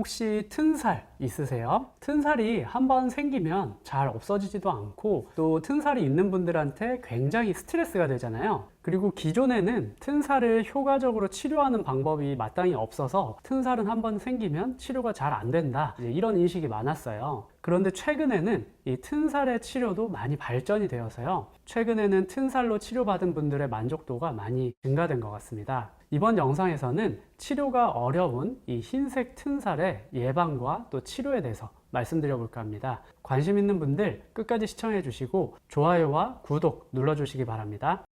혹시 튼살 있으세요? 튼살이 한번 생기면 잘 없어지지도 않고 또 튼살이 있는 분들한테 굉장히 스트레스가 되잖아요. 그리고 기존에는 튼살을 효과적으로 치료하는 방법이 마땅히 없어서 튼살은 한번 생기면 치료가 잘 안 된다. 이런 인식이 많았어요. 그런데 최근에는 이 튼살의 치료도 많이 발전이 되어서요. 최근에는 튼살로 치료받은 분들의 만족도가 많이 증가된 것 같습니다. 이번 영상에서는 치료가 어려운 이 흰색 튼살의 예방과 또 치료에 대해서 말씀드려 볼까 합니다. 관심 있는 분들 끝까지 시청해 주시고 좋아요와 구독 눌러 주시기 바랍니다.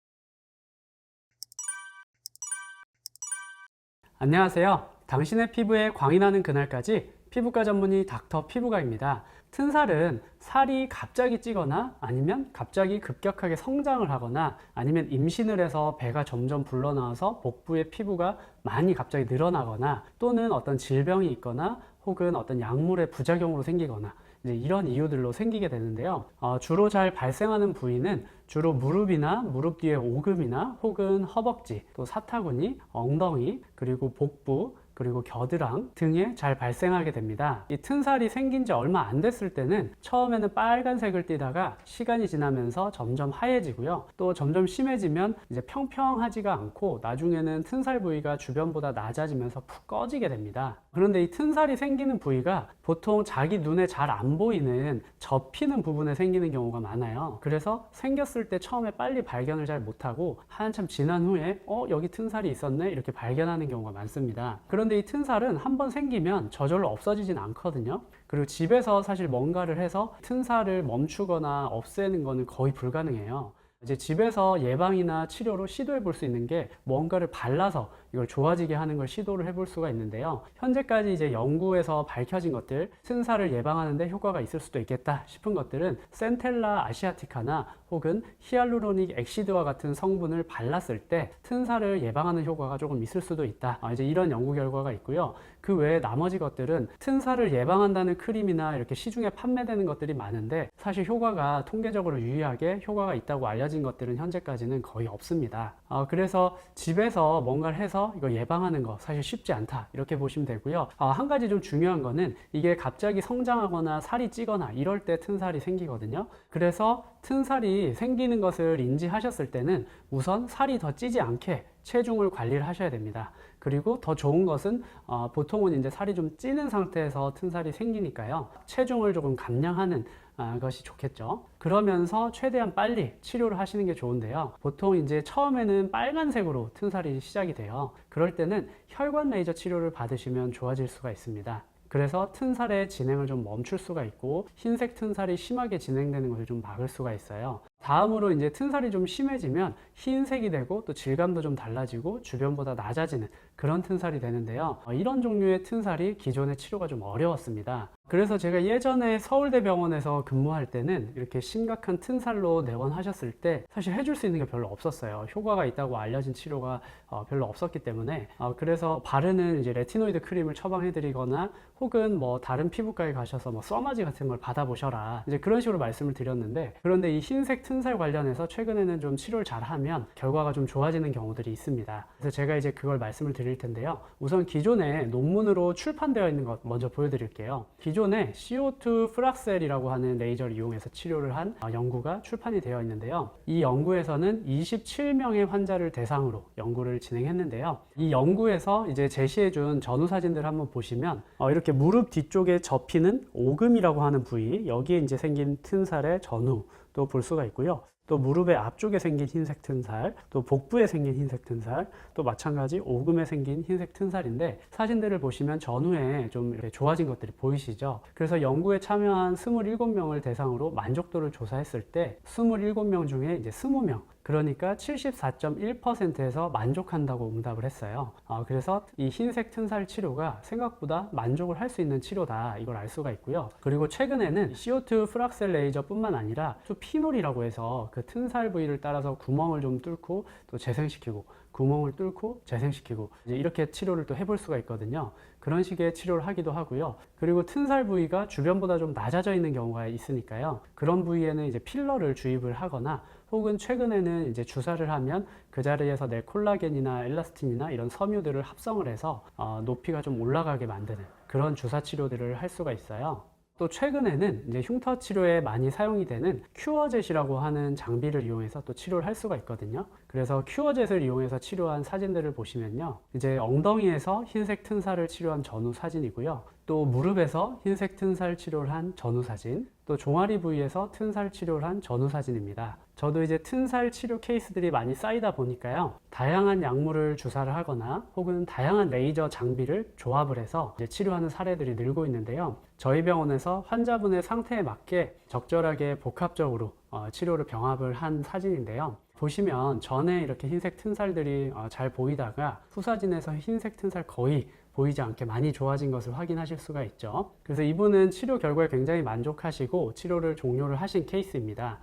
안녕하세요. 당신의 피부에 광이 나는 그날까지 피부과 전문의 닥터 피부과입니다. 튼살은 살이 갑자기 찌거나 아니면 갑자기 급격하게 성장을 하거나 아니면 임신을 해서 배가 점점 불러나와서 복부의 피부가 많이 갑자기 늘어나거나 또는 어떤 질병이 있거나 혹은 어떤 약물의 부작용으로 생기거나 이제 이런 이유들로 생기게 되는데요. 어, 주로 잘 발생하는 부위는 주로 무릎이나 무릎 뒤에 오금이나 혹은 허벅지, 또 사타구니, 엉덩이, 그리고 복부, 그리고 겨드랑 등에 잘 발생하게 됩니다. 이 튼살이 생긴 지 얼마 안 됐을 때는 처음에는 빨간색을 띠다가 시간이 지나면서 점점 하얘지고요. 또 점점 심해지면 이제 평평하지가 않고 나중에는 튼살 부위가 주변보다 낮아지면서 푹 꺼지게 됩니다. 그런데 이 튼살이 생기는 부위가 보통 자기 눈에 잘 안 보이는 접히는 부분에 생기는 경우가 많아요. 그래서 생겼을 때 처음에 빨리 발견을 잘 못하고 한참 지난 후에 어 여기 튼살이 있었네 이렇게 발견하는 경우가 많습니다. 그런 데 이 튼살은 한 번 생기면 저절로 없어지진 않거든요. 그리고 집에서 사실 뭔가를 해서 튼살을 멈추거나 없애는 거는 거의 불가능해요. 이제 집에서 예방이나 치료로 시도해 볼 수 있는 게 뭔가를 발라서 이걸 좋아지게 하는 걸 시도를 해볼 수가 있는데요. 현재까지 이제 연구에서 밝혀진 것들, 튼살을 예방하는데 효과가 있을 수도 있겠다 싶은 것들은 센텔라 아시아티카나 혹은 히알루로닉 엑시드와 같은 성분을 발랐을 때 튼살을 예방하는 효과가 조금 있을 수도 있다. 아, 이제 이런 연구 결과가 있고요. 그 외에 나머지 것들은 튼살을 예방한다는 크림이나 이렇게 시중에 판매되는 것들이 많은데 사실 효과가 통계적으로 유의하게 효과가 있다고 알려진 것들은 현재까지는 거의 없습니다. 어, 그래서 집에서 뭔가를 해서 이거 예방하는 거 사실 쉽지 않다 이렇게 보시면 되고요. 어, 한 가지 좀 중요한 거는 이게 갑자기 성장하거나 살이 찌거나 이럴 때 튼살이 생기거든요. 그래서 튼살이 생기는 것을 인지하셨을 때는 우선 살이 더 찌지 않게 체중을 관리를 하셔야 됩니다. 그리고 더 좋은 것은 어, 보통은 이제 살이 좀 찌는 상태에서 튼살이 생기니까요. 체중을 조금 감량하는 아, 것이 좋겠죠. 그러면서 최대한 빨리 치료를 하시는 게 좋은데요. 보통 이제 처음에는 빨간색으로 튼살이 시작이 돼요. 그럴 때는 혈관 레이저 치료를 받으시면 좋아질 수가 있습니다. 그래서 튼살의 진행을 좀 멈출 수가 있고 흰색 튼살이 심하게 진행되는 것을 좀 막을 수가 있어요. 다음으로 이제 튼살이 좀 심해지면 흰색이 되고 또 질감도 좀 달라지고 주변보다 낮아지는 그런 튼살이 되는데요. 어, 이런 종류의 튼살이 기존의 치료가 좀 어려웠습니다. 그래서 제가 예전에 서울대병원에서 근무할 때는 이렇게 심각한 튼살로 내원하셨을 때 사실 해줄 수 있는 게 별로 없었어요. 효과가 있다고 알려진 치료가 어, 별로 없었기 때문에 어, 그래서 바르는 이제 레티노이드 크림을 처방해드리거나 혹은 뭐 다른 피부과에 가셔서 뭐 써마지 같은 걸 받아보셔라 이제 그런 식으로 말씀을 드렸는데 그런데 이 흰색 튼살 관련해서 최근에는 좀 치료를 잘하면 결과가 좀 좋아지는 경우들이 있습니다. 그래서 제가 이제 그걸 말씀을 드릴 텐데요. 우선 기존에 논문으로 출판되어 있는 것 먼저 보여드릴게요. 기존에 CO2 프락셀이라고 하는 레이저를 이용해서 치료를 한 어, 연구가 출판이 되어 있는데요. 이 연구에서는 27명의 환자를 대상으로 연구를 진행했는데요. 이 연구에서 이제 제시해준 전후 사진들 한번 보시면 어, 이렇게 무릎 뒤쪽에 접히는 오금이라고 하는 부위 여기에 이제 생긴 튼살의 전후 또 볼 수가 있고요. 또 무릎의 앞쪽에 생긴 흰색 튼살, 또 복부에 생긴 흰색 튼살, 또 마찬가지 오금에 생긴 흰색 튼살인데 사진들을 보시면 전후에 좀 이렇게 좋아진 것들이 보이시죠? 그래서 연구에 참여한 27명을 대상으로 만족도를 조사했을 때 27명 중에 이제 20명 그러니까 74.1%에서 만족한다고 응답을 했어요. 어, 그래서 이 흰색 튼살 치료가 생각보다 만족을 할 수 있는 치료다 이걸 알 수가 있고요. 그리고 최근에는 CO2 프락셀 레이저뿐만 아니라 또 피놀이라고 해서 그 튼살 부위를 따라서 구멍을 좀 뚫고 또 재생시키고 구멍을 뚫고 재생시키고 이렇게 치료를 또 해볼 수가 있거든요. 그런 식의 치료를 하기도 하고요. 그리고 튼살 부위가 주변보다 좀 낮아져 있는 경우가 있으니까요. 그런 부위에는 이제 필러를 주입을 하거나 혹은 최근에는 이제 주사를 하면 그 자리에서 내 콜라겐이나 엘라스틴이나 이런 섬유들을 합성을 해서 어, 높이가 좀 올라가게 만드는 그런 주사 치료들을 할 수가 있어요. 또 최근에는 이제 흉터 치료에 많이 사용이 되는 큐어젯이라고 하는 장비를 이용해서 또 치료를 할 수가 있거든요. 그래서 큐어젯을 이용해서 치료한 사진들을 보시면요. 이제 엉덩이에서 흰색 튼살을 치료한 전후 사진이고요. 또 무릎에서 흰색 튼살 치료를 한 전후 사진, 또 종아리 부위에서 튼살 치료를 한 전후 사진입니다. 저도 이제 튼살 치료 케이스들이 많이 쌓이다 보니까요. 다양한 약물을 주사를 하거나 혹은 다양한 레이저 장비를 조합을 해서 치료하는 사례들이 늘고 있는데요. 저희 병원에서 환자분의 상태에 맞게 적절하게 복합적으로 어, 치료를 병합을 한 사진인데요. 보시면 전에 이렇게 흰색 튼살들이 어, 잘 보이다가 후사진에서 흰색 튼살 거의 보이지 않게 많이 좋아진 것을 확인하실 수가 있죠. 그래서 이분은 치료 결과에 굉장히 만족하시고 치료를 종료를 하신 케이스입니다.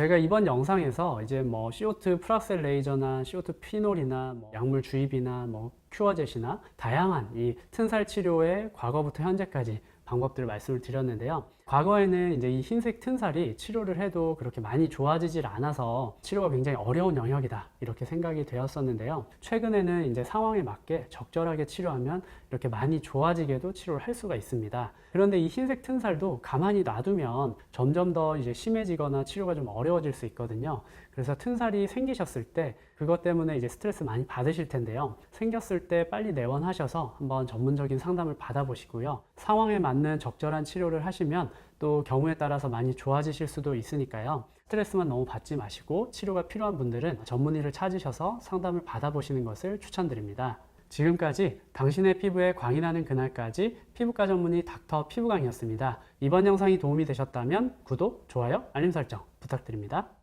제가 이번 영상에서 이제 뭐 CO2 프락셀 레이저나 CO2 피놀이나 뭐 약물 주입이나 뭐 큐어젯이나 다양한 이 튼살 치료의 과거부터 현재까지 방법들을 말씀을 드렸는데요. 과거에는 이제 이 흰색 튼살이 치료를 해도 그렇게 많이 좋아지질 않아서 치료가 굉장히 어려운 영역이다 이렇게 생각이 되었었는데요. 최근에는 이제 상황에 맞게 적절하게 치료하면 이렇게 많이 좋아지게도 치료를 할 수가 있습니다. 그런데 이 흰색 튼살도 가만히 놔두면 점점 더 이제 심해지거나 치료가 좀 어려워질 수 있거든요. 그래서 튼살이 생기셨을 때 그것 때문에 이제 스트레스 많이 받으실 텐데요. 생겼을 때 빨리 내원하셔서 한번 전문적인 상담을 받아보시고요. 상황에 맞는 적절한 치료를 하시면 또 경우에 따라서 많이 좋아지실 수도 있으니까요. 스트레스만 너무 받지 마시고 치료가 필요한 분들은 전문의를 찾으셔서 상담을 받아보시는 것을 추천드립니다. 지금까지 당신의 피부에 광이 나는 그날까지 피부과 전문의 닥터 피부광이었습니다. 이번 영상이 도움이 되셨다면 구독, 좋아요, 알림 설정 부탁드립니다.